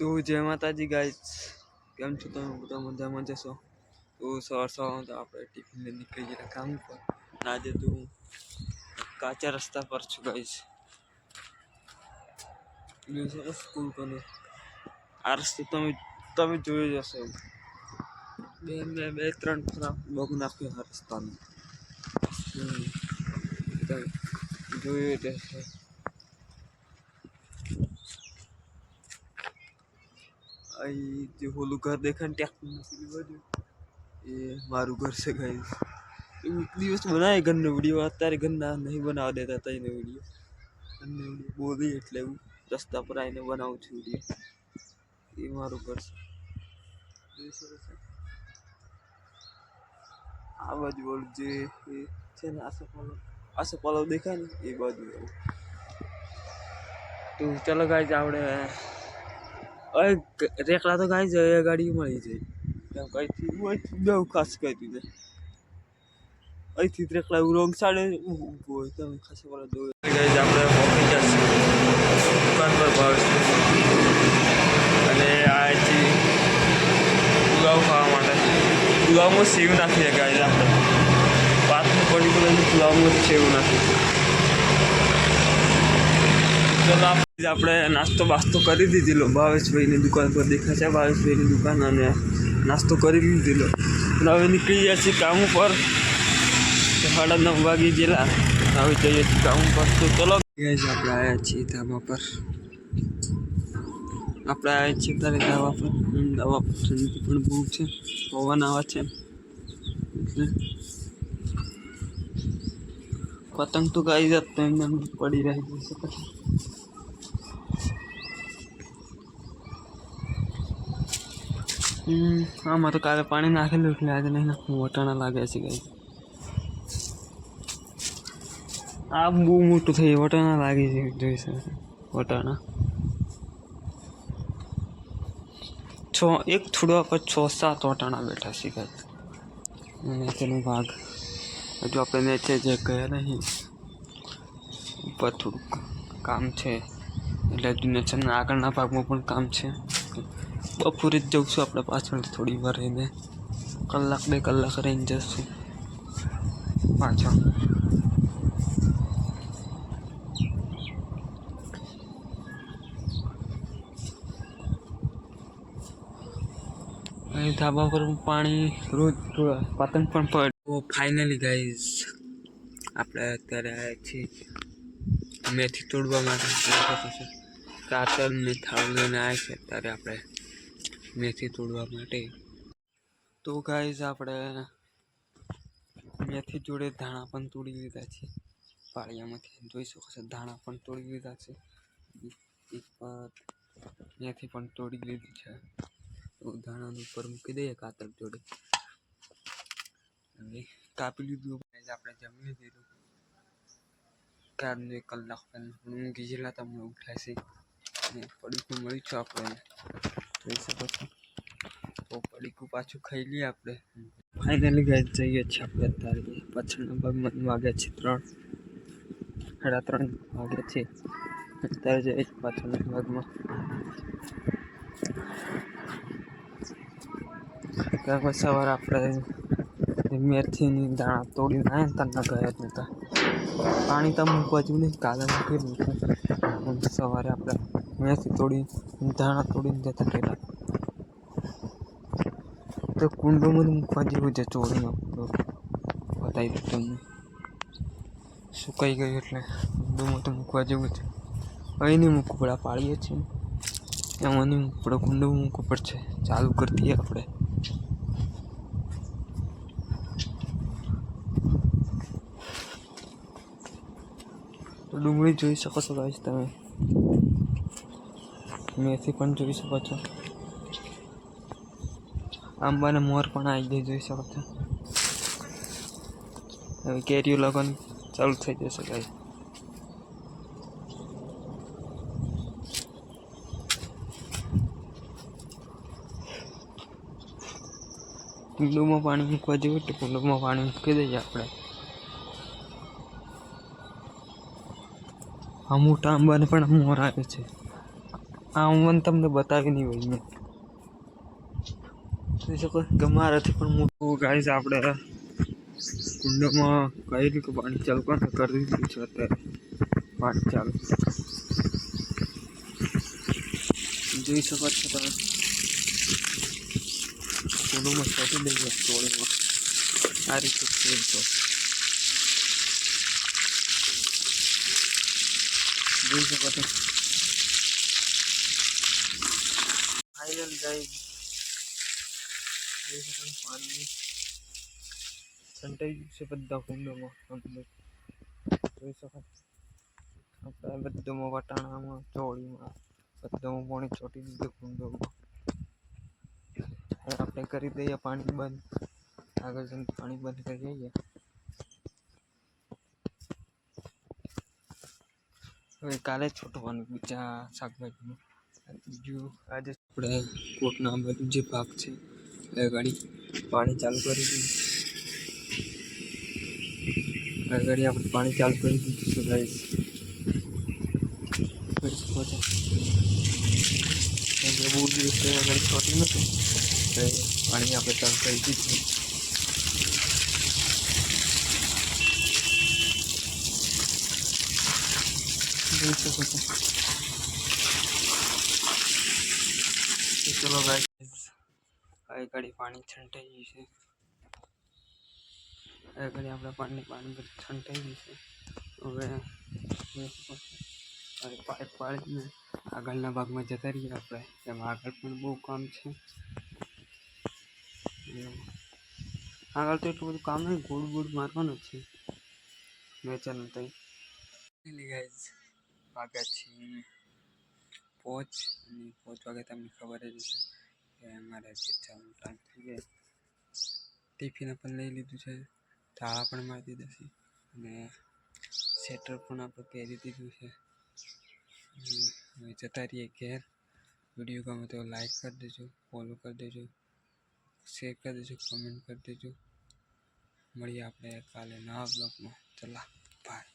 તો જય માતાજી ગાઈસ કેમ છો તમે? બધા મજામાં જશો તો સવાર સવાર તો આપણે ટિફિન લઈને નીકળી ગયા કામ પર અને આજે તો કાચા રસ્તા પર છું ગાઈસ સ્કૂલ કોને? આ રસ્તો તમે તમે જોઈ જશો બે બે બે, ત્રણ ફરા બગ નાખ્યો આ રસ્તાને. જોયું એટલે અહીં જે ઓલું ઘર દેખાય ને ત્યાં એ મારું ઘર છે ગાઈસ. એક દિવસ બનાવે ઘરનો વીડિયો. અત્યારે ઘરના નહીં બનાવવા દેતા તઈને વીડિયો. ઘરનો વીડિયો બોલી એટલે હું રસ્તા પર આવીને બનાવું છું વીડિયો. એ મારું ઘર છે. આ બાજુ ઓલું જે છે ને આસોપાલવ આસોપાલો દેખાય ને એ બાજુ તો ચલો ગાય આપણે અરે રેકડા તો કાંઈ જાય ગાડી મળી જાય. કેમ કઈથી અહીંથી બહુ ખાસ કરી દીધે. અહીંથી રેકડા એવું રોંગ સાડે ઊભું હોય, તો ખાસ વાળા જોયું આપણે પહોંચી જશે. દુકાન પર ભાવ અને આ છે પુલાવ ખાવા માટે. પુલાવમાં સેવ નાખીએ ગાય આપણે. પાતનું ગયું પુલાવમાં સેવ નાખીએ. ચલો આપણે નાસ્તો બાસ્તો કરી દીધેલો. ભાવેશભાઈની દુકાન પર દેખાય છે ભાવેશભાઈની દુકાન અને નાસ્તો કરી દીધેલો હવે નીકળી જાય છે કામ ઉપર. સાડા નવ વાગી ગયેલા. આવી જઈએ છીએ કામ ઉપર. તો ચલો આપણે આવ્યા છીએ ધાબા પર. આપણે આવ્યા છીએ તારે ધાબા પર. ધાબા પર ઠંડી પણ બહુ છે. પવન આવે છે. પતંગ તો ગાઈ જાત એમને પડી રહી છે. આમાં તો કાલે પાણી નાખેલું એટલે આજે નહીં વટાણા લાગે છે ગઈ આ બહુ મોટું થઈ વટાણા લાગી છે, જોઈ શકે વટાણા. છ, એક થોડા પર છ, સાત વટાણા બેઠા છે ગઈ અને તેનો ભાગ, હજુ આપણે નેચે જે ગયા નહીં, ઉપર થોડુંક કામ છે. એટલે હજુ નેચરના આગળના ભાગમાં પણ કામ છે. બપોરે જ જઉં છું આપણે પાછળ થોડી વાર રહીને કલાક બે કલાક રહીને જશું પાછળ અહીં ધાબા પર પાણી રોજ થોડા પતંગ પણ પડે તો ફાઇનલી ગાઈઝ આપણે અત્યારે આવ્યા છીએ મેથી તોડવા માટે પછી કાતરની થાળ લઈને આવ્યા છે અત્યારે આપણે મેથી તોડવા માટે. તો ગાઈઝ આપણે મેથી જોડે ધાણા પણ તોડી લીધા છે. પાળિયામાંથી જોઈ શકો છો, ધાણા પણ તોડી લીધા છે. એક પર મેથી પણ તોડી લીધી છે. ધાણાનું ઉપર મૂકી દઈએ કાતર જોડે. કાપી લીધું. આપણે જમી લીધું. કારનું એક કલાક પહેલાં ઊંઘી ગયેલા તમને ઉઠાશે પડીકું મળ્યું છે આપણે. જોઈ શકો છો તો પડીકું પાછું ખાઈ લઈએ આપણે. ફાઇનલી ગાય જઈએ છીએ આપણે અત્યારે. પાછળના ભાગમાં વાગ્યા છે ત્રણ. સાડા ત્રણ વાગ્યા છે. અત્યારે જઈએ છીએ પાછળના ભાગમાં. ત્યાં કોઈ સવારે આપણે મેથીની દાણા તોડીને આવ્યા ત્યાં ગયા જ નહોતા પાણી તો મૂકવા જેવું નહીં, કાલે મૂકી સવારે આપણે મેથી તોડી, ધાણા તોડીને જતા રહેલા. તો કુંડોમાં મૂકવા જેવું છે ચોરીનો. કુંડો બતાવી દઉં તમને. સુકાઈ ગયું એટલે કુંડોમાં તો મૂકવા જેવું છે. અહીં નહીં મૂકવું પડે પાડીએ છીએ. એમાં નહીં મૂકવું પડે કુંડોમાં મૂકવું પડશે. ચાલુ કરી આપણે. તો ડુંગળી જોઈ શકો છો તમે. મેથી પણ જોઈ શકો છો. આંબાને મોર પણ આવી જાય જોઈ શકો છો. હવે કેરીઓ લગન ચાલુ થઈ જશે ભાઈ કુંડોમાં પાણી મૂકવા જેવું તો કુંડોમાં પાણી મૂકી દઈએ આપણે. આ મોટા આંબાને પણ મોર આવે છે. આ હું તમને બતાવી નહીં હોય મેં. જોઈ શકો કે મારાથી પણ મોટું ગાઈસ આપણે. કુંડમાં કઈ રીતે પાણી ચાલુ પણ કરી દીધું છે અત્યારે. પાણી ચાલુ. જોઈ શકો છો તમે. કુંડમાં છોટી દઈએ ચોળીમાં આ રીતે છે તો. જોઈ શકો છો. ફાઇનલ ગાઈસ જોઈ શકો છો પાણી છંટાઈ ગયું છે બધા કુંડોમાં કમ્પ્લીટ જોઈ શકો છો. આપણે બધામાં વટાણામાં ચોળીમાં બધામાં પાણી છોટી દીધું કુંડોમાં હવે આપણે કરી દઈએ પાણી બંધ આગળ જઈને પાણી બંધ કરી દઈએ હવે કાલે જ છોટવાનું બીજા શાકભાજીનું બીજું આજે આપણે કોટના બધું જે ભાગ છે, એ ગાડી પાણી ચાલુ કરી દીધું. આ ગાડી આપણે પાણી ચાલુ કરી દીધું છે ગાઈસ બહુ દિવસ ગાડી છોટી નહોતું પાણી આપણે ચાલુ કરી દીધું. જોઈ શકો તો ચલો ગાઈસ આ ગાડી પાણી છંટાઈ ગયું છે. આ ગાડી આપણે પાણી પાણી બધું છંટાઈ ગયું છે. હવે પાઇપ પાડીને આગળના ભાગમાં જતા રહીએ આપણે. એમાં આગળ પણ બહુ કામ છે. આગળ તો એટલું બધું કામ નહીં ગોળ ગોળ મારવાનું છે. વેચાણ તઈ. ગાઈઝ વાગ્યા છે. પોચ અને પોચ વાગે તમને ખબર જ હશે કે અમારે જવાનું ટાઈમ થઈ ગયો ટિફિન પણ લઈ લીધું છે તાળા પણ મારી દીધા છે અને સ્વેટર પણ આપણે પહેરી દીધું છે હવે જતા રહીએ ઘેર વીડિયો ગમે તો લાઈક કરી દેજો ફોલો કરી દેજો શેર કરી દેજો કમેન્ટ કરી દેજો મળીએ આપણે કાલે નવા બ્લોગમાં ચલા બાય